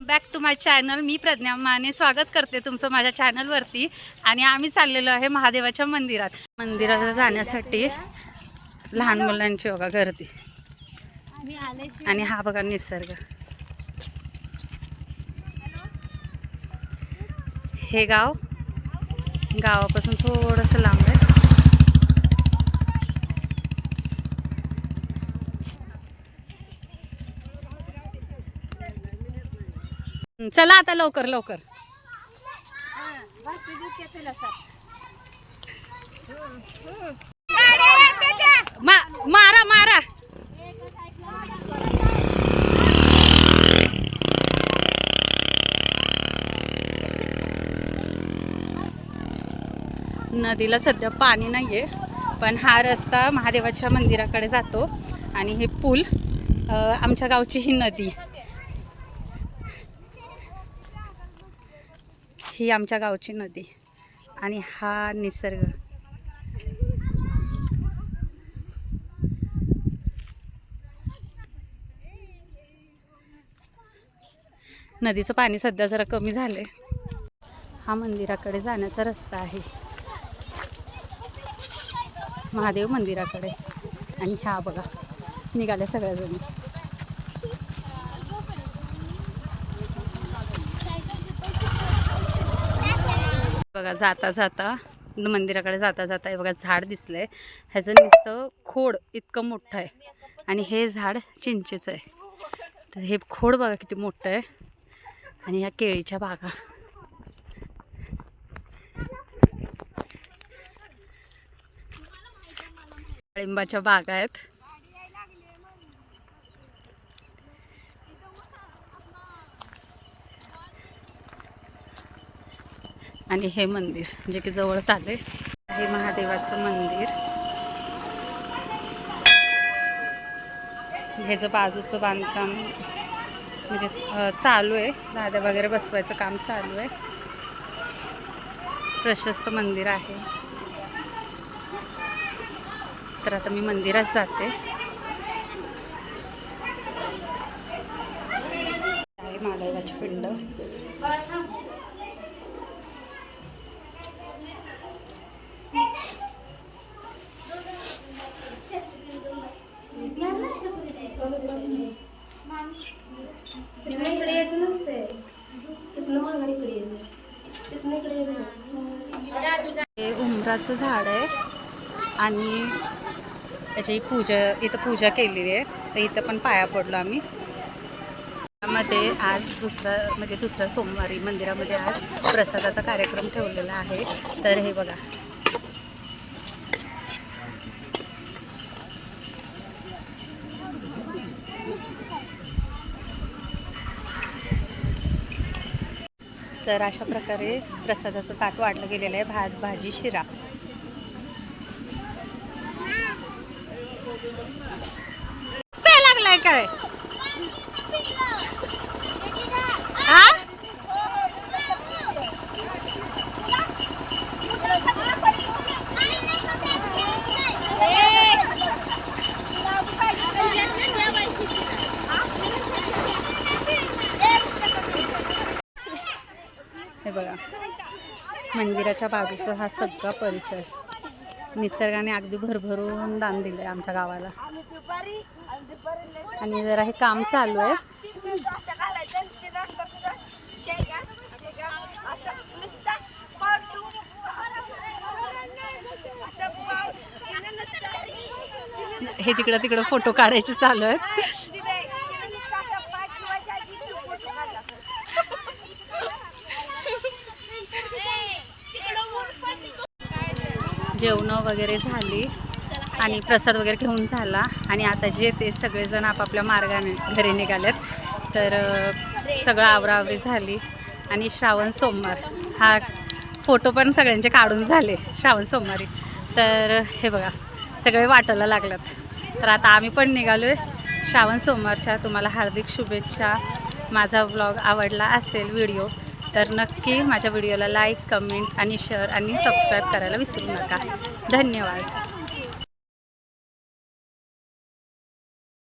Back to my channel मी प्रज्ञा माने स्वागत करते तुमचं माझ्या चॅनलवरती आणि आम्ही चाललेलो आहे महादेवाच्या मंदिरात. मंदिरात जाण्यासाठी लहान मुलांची बघा गर्दी. आणि हा बघा निसर्ग. हे गाव गावापासून थोडंसं लांब आहे. चला आता लवकर लवकर. मा- मारा मारा. नदीला सध्या पाणी नाहीये पण हा रस्ता महादेवाच्या मंदिराकडे जातो. आणि हे पूल आमच्या गावची ही नदी. ही आमच्या गावची नदी आणि हा निसर्ग. नदीचं पाणी सध्या जरा कमी झालंय. हा मंदिराकडे जाण्याचा रस्ता आहे. महादेव मंदिराकडे. आणि ह्या बघा निघाल्या सगळ्याजणी बघा जाता जाता मंदिराकडे जाता जाता हे बघा झाड दिसलंय. ह्याचं नुसतं खोड इतकं मोठं आहे. आणि हे झाड चिंचेचं आहे. तर हे खोड बघा किती मोठं आहे. आणि ह्या केळीच्या बागा. डाळिंबाच्या बागा आहेत. आणि हे मंदिर जे की जवळच आले हे महादेवाचं मंदिर. हे जो बाजूचं बांधकाम म्हणजे चालू आहे लाद्या वगैरे बसवायचं काम चालू आहे. प्रशस्त मंदिर आहे. तर आता मी मंदिरात जाते. महादेवाची पिंड. इकडे इकडे हे उमराचं झाड आहे. आणि त्याची पूजा इथं पूजा केलेली आहे. तर इथं पण पाया पडलो आम्ही. मध्ये आज दुसरा म्हणजे दुसऱ्या सोमवारी मंदिरामध्ये आज प्रसादाचा कार्यक्रम ठेवलेला आहे. तर हे बघा. तर अशा प्रकारे प्रसादाचं ताट वाढलं गेलेलं आहे भात भाजी शिरा. लागलाय काय? बघा. मंदिराच्या बाजूचा हा सगळा परिसर. निसर्गाने अगदी भरभरून दान दिलं आहे आमच्या गावाला. आणि जरा हे काम चालू आहे. हे जिकडं तिकडं फोटो काढायचे चालू आहेत. जेवणं वगैरे झाली आणि प्रसाद वगैरे घेऊन झाला. आणि आता जे ते सगळेजण आपापल्या मार्गाने घरी निघालेत. तर सगळं आवराआवरी झाली. आणि श्रावण सोमवार हा फोटो पण सगळ्यांचे काढून झाले श्रावण सोमवारी. तर हे बघा सगळे वाटायला लागलात. तर आता आम्ही पण निघालो आहे श्रावण सोमवारच्या तुम्हाला हार्दिक शुभेच्छा. माझा ब्लॉग आवडला असेल व्हिडिओ तर नक्की माझ्या व्हिडिओला लाईक कमेंट आणि शेअर आणि सबस्क्राईब करायला विसरू नका. धन्यवाद.